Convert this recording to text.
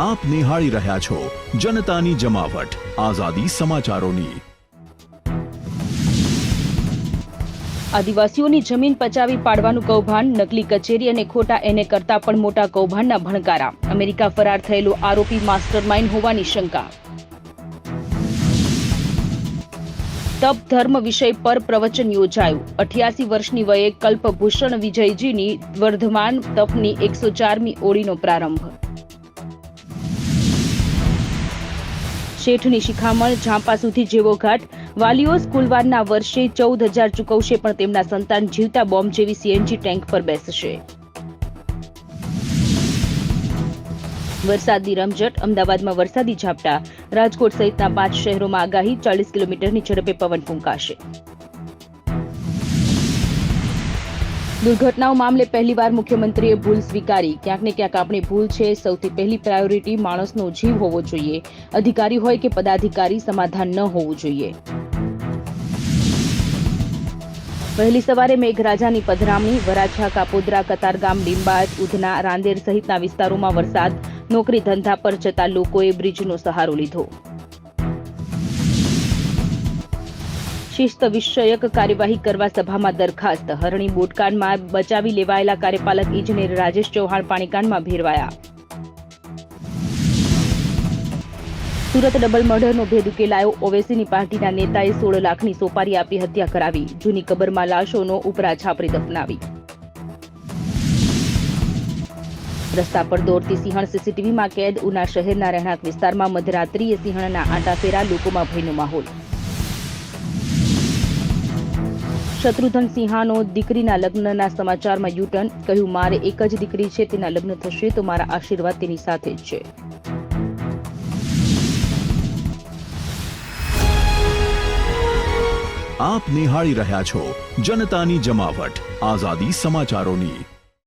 આપ નિહાળી રહ્યા છો જનતાની જમાવટ. આઝાદી સમાચારોની. આદિવાસીઓની જમીન પચાવી પાડવાનું કૌભાંડ, નકલી કચેરી અને ખોટા એને કરતા પણ મોટા કૌભાંડના ભણકારા. અમેરિકા ફરાર થયેલો આરોપી માસ્ટરમાઇન્ડ હોવાની શંકા. તપ ધર્મ વિષય પર પ્રવચન યોજાયું. અઠ્યાસી વર્ષની વયે કલ્પભૂષણ વિજયજીની વર્ધમાન તપની એકસો ચારમી ઓળીનો પ્રારંભ. શેઠની શિખામણ ઝાંપા સુધી જેવો ઘાટ. વાલીઓ સ્કૂલવારના વર્ષે ચૌદ હજાર ચૂકવશે, પણ તેમના સંતાન જીવતા બોમ્બ જેવી સીએનજી ટેન્ક પર બેસશે. વરસાદની રમઝટ, અમદાવાદમાં વરસાદી ઝાપટા. રાજકોટ સહિતના પાંચ શહેરોમાં આગાહી, ચાલીસ કિલોમીટરની ઝડપે પવન ફૂંકાશે. દુર્ઘટનાઓ મામલે પહેલીવાર મુખ્યમંત્રીએ ભૂલ સ્વીકારી. ક્યાંક ને ક્યાંક આપણી ભૂલ છે. સૌથી પહેલી પ્રાયોરિટી માણસનો જીવ હોવો જોઈએ. અધિકારી હોય કે પદાધિકારી, સમાધાન ન હોવું જોઈએ. વહેલી સવારે મેઘરાજાની પધરામણી, વરાછા, કાપોદ્રા કતારગામ લીંબાયત ઉધના, રાંદેર સહિતના વિસ્તારોમાં વરસાદ, નોકરી ધંધા પર જતા લોકોએ બ્રિજનો સહારો લીધો. શિસ્ત વિષયક કાર્યવાહી કરવા સભામાં દરખાસ્ત. હરણી બોટકાંડમાં બચાવી લેવાયેલા કાર્યપાલક ઇજનેર રાજેશ ચૌહાણ પાણીકાંડમાં ભેરવાયા. સુરત ડબલ મર્ડરનો ભેદ ઉકેલાયો. ઓવેસીની પાર્ટીના નેતાએ સોળ લાખની સોપારી આપી હત્યા કરાવી. જૂની કબરમાં લાશોનો ઉપરા છાપરી દફનાવી. રસ્તા પર દોડતી સિંહણ સીસીટીવીમાં કેદ. ઉના શહેરના રહેણાંક વિસ્તારમાં મધરાત્રીએ સિંહણના આંટા ફેરા લોકોમાં ભયનો માહોલ. શત્રુઘ્ન સિંહાનો દીકરીના લગ્નના સમાચારમાં યુટર્ન કહ્યું, મારે એક જ દીકરી છે, તેના લગ્ન થશે તો મારા આશીર્વાદ તેની સાથે જ છે. આપ નિહાળી રહ્યા છો જનતાની જમાવટ, આઝાદી સમાચારોની.